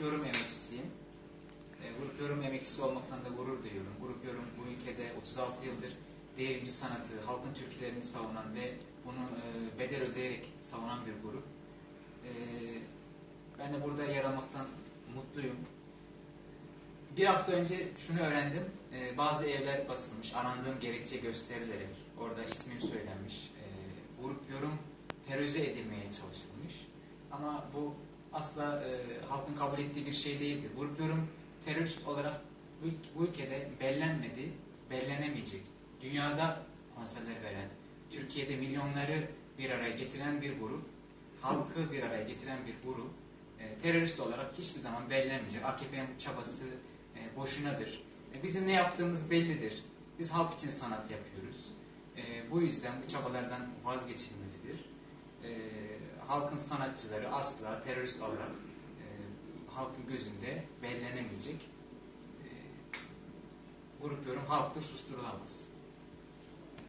yorum emekçisiyim. E, grup yorum emekçisi olmaktan da gurur duyuyorum. Grup yorum bu ülkede 36 yıldır devrimci sanatı, halkın türkülerini savunan ve bunu e, bedel ödeyerek savunan bir grup. E, ben de burada yer almaktan mutluyum. Bir hafta önce şunu öğrendim. E, bazı evler basılmış, arandığım gerekçe gösterilerek orada ismim söylenmiş. E, grup yorum terörize edilmeye çalışılmış. Ama bu asla e, halkın kabul ettiği bir şey değildi. Grup yorum terörist olarak bu, bu ülkede bellenmedi, bellenemeyecek. Dünyada konserler veren, Türkiye'de milyonları bir araya getiren bir grup, halkı bir araya getiren bir grup, e, terörist olarak hiçbir zaman bellenmeyecek. AKP'nin çabası e, boşunadır. E, bizim ne yaptığımız bellidir. Biz halk için sanat yapıyoruz. E, bu yüzden bu çabalardan vazgeçilmelidir. E, halkın sanatçıları asla terörist olarak e, halkın gözünde bellenemeyecek. E, grup yorum halktır susturulamaz.